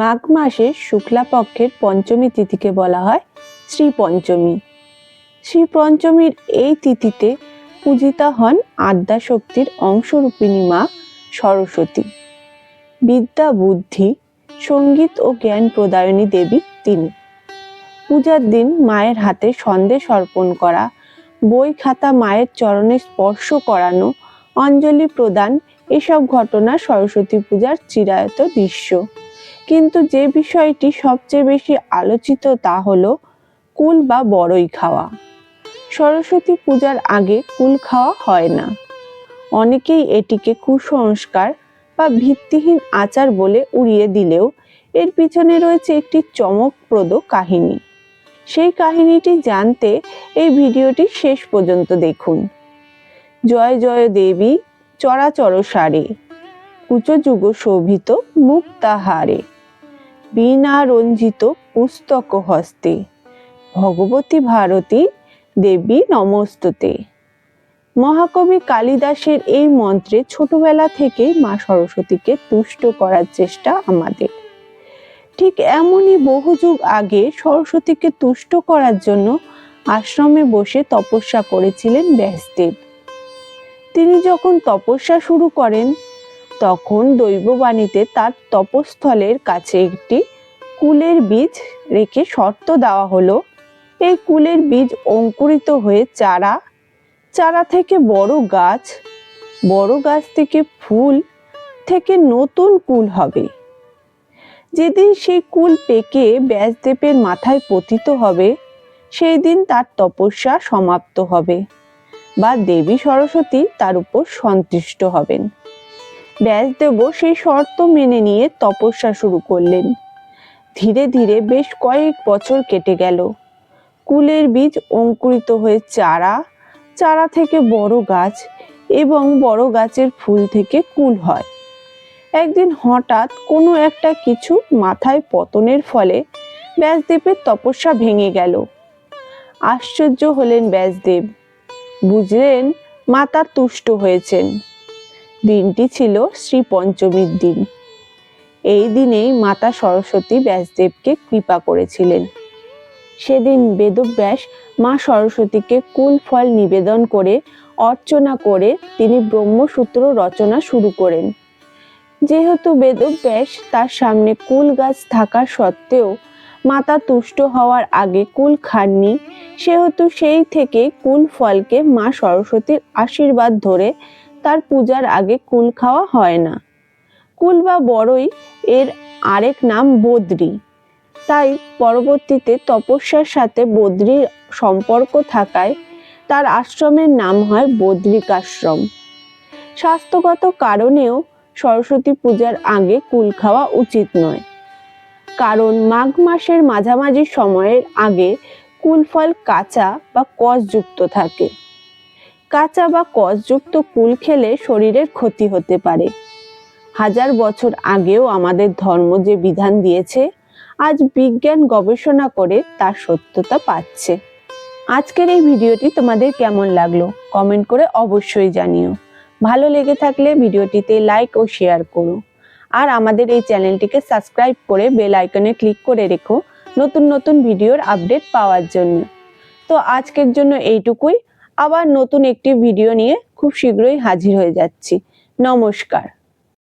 মাঘ মাসের শুক্লা পক্ষের পঞ্চমী তিথিকে বলা হয় শ্রী পঞ্চমী শ্রী পঞ্চমীর এই তিথিতে পূজিতা হন আদ্যাশক্তির অংশরূপিণী মা সরস্বতী। বিদ্যা বুদ্ধি, সংগীত ও জ্ঞান প্রদায়নী দেবী তিনি। পূজার দিন মায়ের হাতে সন্দেশ অর্পণ করা, বই খাতা মায়ের চরণে স্পর্শ করানো, অঞ্জলি প্রদান, এসব ঘটনা সরস্বতী পূজার চিরায়ত দৃশ্য। কিন্তু যে বিষয়টি সবচেয়ে বেশি আলোচিত তা হলো কুল বা বড়ই খাওয়া। সরস্বতী পূজার আগে কুল খাওয়া হয় না। অনেকেই এটিকে কুসংস্কার বা ভিত্তিহীন আচার বলে উড়িয়ে দিলেও এর পিছনে রয়েছে একটি চমকপ্রদ কাহিনী। সেই কাহিনীটি জানতে এই ভিডিওটি শেষ পর্যন্ত দেখুন। জয় জয় দেবী, চরাচর সারে, কুচযুগ শোভিত মুক্তাহারে। বীণা রঞ্জিত পুস্তক হস্তে ভগবতী ভারতী দেবী নমস্ততে। মহাকবি কালিদাসের এই মন্ত্রে ছোটবেলা থেকেই মা সরস্বতীকে তুষ্ট করার চেষ্টা আমাদের। ঠিক এমনই বহু যুগ আগে সরস্বতীকে তুষ্ট করার জন্য আশ্রমে বসে তপস্যা করেছিলেন ব্যাসদেব। তিনি যখন তপস্যা শুরু করেন তখন দৈববাণীতে তার তপস্থলের কাছে একটি কুলের বীজ রেখে শর্ত দেওয়া হলো, এই কুলের বীজ অঙ্কুরিত হয়ে চারা চারা থেকে বড় গাছ বড় গাছ থেকে ফুল থেকে নতুন কুল হবে। যেদিন সেই কুল পেকে ব্যাসদেবের মাথায় পতিত হবে, সেই দিন তার তপস্যা সমাপ্ত হবে বা দেবী সরস্বতী তার উপর সন্তুষ্ট হবেন। ব্যাসদেবও সেই শর্ত মেনে নিয়ে তপস্যা শুরু করলেন। ধীরে ধীরে বেশ কয়েক বছর কেটে গেল। কুলের বীজ অঙ্কুরিত হয়ে চারা চারা থেকে বড় গাছ এবং বড় গাছের ফুল থেকে কুল হয়। একদিন হঠাৎ কোনো একটা কিছু মাথায় পতনের ফলে ব্যাসদেবের তপস্যা ভেঙে গেল। আশ্চর্য হলেন ব্যাসদেব। বুঝলেন, মাতা তুষ্ট হয়েছেন। দিনটি ছিল শ্রী পঞ্চমীর দিন। এই দিনেই মাতা সরস্বতী ব্যাসদেবকে কৃপা করেছিলেন। সেদিন বেদব্যাস মা সরস্বতীকে কুল ফল নিবেদন করে, অর্চনা করে তিনি ব্রহ্মসূত্র রচনা শুরু করেন। যেহেতু বেদব্যাস তার সামনে কুল গাছ থাকা সত্ত্বেও মাতা তুষ্ট হওয়ার আগে কুল খাননি, সেহেতু সেই থেকে কুল ফলকে মা সরস্বতীর আশীর্বাদ ধরে তার পূজার আগে কুল খাওয়া হয় না। কুল বা বড়ই এর আরেক নাম বদ্রী। তাই পরবর্তীতে তপস্যার সাথে বদ্রীর সম্পর্ক থাকায় তার আশ্রমের নাম হয় বদ্রিকাশ্রম। স্বাস্থ্যগত কারণেও সরস্বতী পূজার আগে কুল খাওয়া উচিত নয়। কারণ মাঘ মাসের মাঝামাঝি সময়ের আগে কুল ফল কাঁচা বা কষযুক্ত থাকে। কাঁচা বা কষযুক্ত কুল খেলে শরীরের ক্ষতি হতে পারে। হাজার বছর আগেও আমাদের ধর্ম যে বিধান দিয়েছে, আজ বিজ্ঞান গবেষণা করে তার সত্যতা পাচ্ছে। আজকের এই ভিডিওটি তোমাদের কেমন লাগল, কমেন্ট করে অবশ্যই জানিও। ভালো লেগে থাকলে ভিডিওটিতে লাইক ও শেয়ার করো। আর আমাদের এই চ্যানেলটিকে সাবস্ক্রাইব করে বেল আইকনে ক্লিক করে রেখো নতুন নতুন ভিডিওর আপডেট পাওয়ার জন্য। তো আজকের জন্য এইটুকুই। আবার নতুন একটি ভিডিও নিয়ে খুব শীঘ্রই হাজির হয়ে যাচ্ছি। নমস্কার।